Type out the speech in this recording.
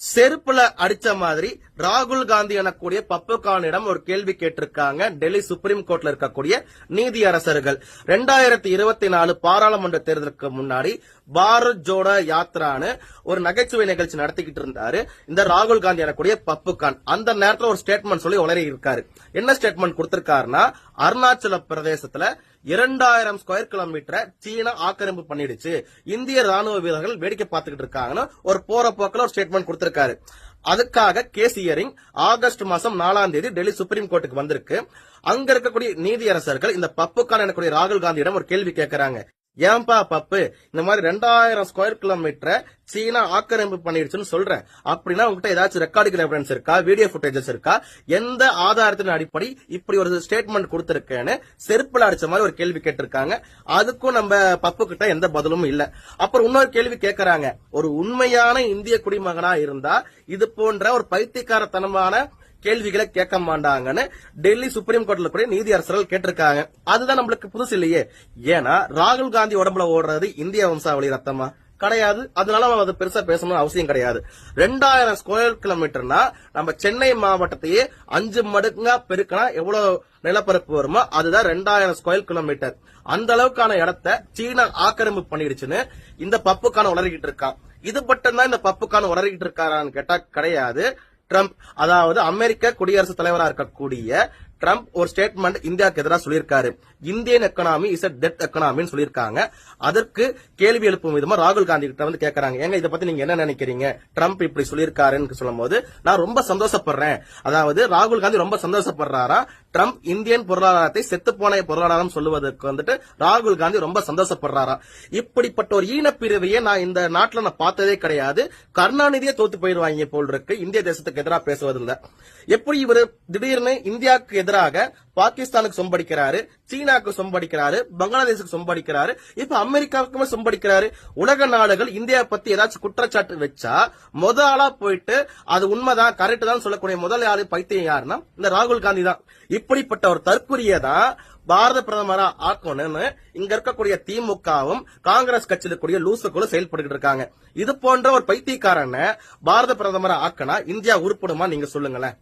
செருப்புல அடிச்ச மாதிரி ராகுல் காந்தி எனக்கூடிய பப்புகானிடம் ஒரு கேள்வி கேட்டிருக்காங்க. டெல்லி சுப்ரீம் கோர்ட்ல இருக்கக்கூடிய நீதியரசர்கள். ரெண்டாயிரத்தி இருபத்தி நாலு பாராளுமன்ற தேர்தலுக்கு முன்னாடி பாரத் ஜோட யாத்ரான்னு ஒரு நகைச்சுவை நிகழ்ச்சி நடத்திக்கிட்டு இருந்தாரு. இந்த ராகுல் காந்தி எனக்கூடிய பப்பு கான் அந்த நேரத்தில் ஒரு ஸ்டேட்மெண்ட் சொல்லி உளறி இருக்காரு. என்ன ஸ்டேட்மெண்ட் கொடுத்திருக்காருன்னா அருணாச்சல பிரதேசத்துல இரண்டாயிரம் ஸ்கொயர் கிலோமீட்டரை சீனா ஆக்கிரமிப்பு பண்ணிடுச்சு. இந்திய ராணுவ வீரர்கள் வேடிக்கை பார்த்துக்கிட்டு இருக்காங்கன்னு ஒரு போற போக்கில் ஒரு ஸ்டேட்மெண்ட் கொடுத்திருக்காரு. அதுக்காக கேஸ் ஹியரிங் ஆகஸ்ட் மாசம் நாலாம் தேதி டெல்லி சுப்ரீம் கோர்ட்டுக்கு வந்திருக்கு. அங்க இருக்கக்கூடிய நீதியரசர்கள் இந்த பப்புக்கான எனக்கூடிய ராகுல் காந்தியிடம் ஒரு கேள்வி கேட்கறாங்க ஏன்பா பப்பு? இந்த மாதிரி ரெண்டாயிரம் ஸ்கொயர் கிலோமீட்டரை சீனா ஆக்கிரமிப்பு பண்ணிடுச்சுன்னு சொல்றேன். அப்படின்னா உங்ககிட்ட ஏதாச்சும் ரெக்கார்டிங் எவிடன்ஸ் இருக்கா? வீடியோ ஃபுட்டேஜஸ் இருக்கா? எந்த ஆதாரத்தின் அடிப்படை இப்படி ஒரு ஸ்டேட்மெண்ட் கொடுத்திருக்கேன்னு செருப்பில் அடிச்ச மாதிரி ஒரு கேள்வி கேட்டிருக்காங்க. அதுக்கும் நம்ம பப்பு கிட்ட எந்த பதிலும் இல்ல. அப்புறம் இன்னொரு கேள்வி கேட்கறாங்க ஒரு உண்மையான இந்திய குடிமகனா இருந்தா இது போன்ற ஒரு பைத்தியக்காரத்தனமான கேள்விகளை கேட்க மாட்டாங்கன்னு டெல்லி சுப்ரீம் கோர்ட்ல கூட நீதி அரசர்கள் கேட்டிருக்காங்க. அதுதான் நம்மளுக்கு புதுசு இல்லையே. ஏன்னா ராகுல் காந்தி உடம்புல ஓடுறது இந்திய வம்சாவளி ரத்தமா? கிடையாது. அதனால நம்ம அதை பெருசா பேசணும்னு அவசியம் கிடையாது. ரெண்டாயிரம் ஸ்கொயர் கிலோமீட்டர்னா நம்ம சென்னை மாவட்டத்தையே அஞ்சு மடங்கா பெருக்கினா எவ்வளவு நிலப்பரப்பு வருமோ அதுதான் ரெண்டாயிரம் ஸ்கொயர் கிலோமீட்டர் அந்த அளவுக்கான இடத்த சீனா ஆக்கிரமிப்பு பண்ணிடுச்சுன்னு இந்த பப்புக்கான உளறிக்கிட்டு இருக்கான். இது மட்டும்தான் இந்த பப்புக்கான உளறிக்கிட்டு இருக்காரான்னு கேட்டா கிடையாது. ட்ரம்ப் அதாவது அமெரிக்க குடியரசுத் தலைவராக இருக்கக்கூடிய ட்ரம்ப் ஒரு ஸ்டேட்மெண்ட் இந்தியாவுக்கு எதிராக சொல்லியிருக்காரு. Indian economy is a death எக்கனாமின்னு சொல்லியிருக்காங்க. அதற்கு கேள்வி எழுப்பும் விதமா ராகுல் காந்தி கிட்ட வந்து கேட்கறாங்க ஏங்க இதை பத்தி நீங்க என்ன நினைக்கிறீங்க? ட்ரம்ப் இப்படி சொல்லியிருக்காருன்னு சொல்லும்போது நான் ரொம்ப சந்தோஷப்படுறேன். அதாவது ராகுல் காந்தி ரொம்ப சந்தோஷப்படுறாரா? ட்ரம்ப் இந்தியன் பொருளாதாரத்தை செத்துப்போன பொருளாதாரம் சொல்லுவதற்கு வந்துட்டு ராகுல் காந்தி ரொம்ப சந்தோஷப்படுறாரா? இப்படிப்பட்ட ஒரு ஈனப்பிரிவையே நான் இந்த நாட்டில் நான் பார்த்ததே கிடையாது. கருணாநிதியே தோத்து போயிடுவாங்க போல் இருக்கு. இந்திய தேசத்துக்கு எதிராக பேசுவதில்லை. எப்படி இவர் திடீர்னு இந்தியாவுக்கு எதிராக பாகிஸ்தானுக்கு சொம்படிக்கிறாரு சீனாக்கு சொம்படிக்கிறாரு பங்களாதேஷுக்கு சொம்படிக்கிறாரு இப்ப அமெரிக்காவுக்குமே சொம்படிக்கிறாரு. உலக நாடுகள் இந்தியா பத்தி ஏதாச்சும் குற்றச்சாட்டு வச்சா முத ஆளா போயிட்டு அது உண்மைதான் கரெக்ட் தான் சொல்லக்கூடிய முதல் ஆளு பைத்தியம் யாருன்னா இந்த ராகுல் காந்தி தான். இப்படிப்பட்ட ஒரு தற்குறியை தான் பாரத பிரதமரா ஆக்கணும்னு இங்க இருக்கக்கூடிய திமுகவும் காங்கிரஸ் கட்சியில் இருக்கக்கூடிய லூசுக்குள்ள செயல்பட்டு இருக்காங்க. இது போன்ற ஒரு பைத்தியக்காரனை பாரத பிரதமரா ஆக்கினா இந்தியா உருப்படுமா நீங்க சொல்லுங்களேன்.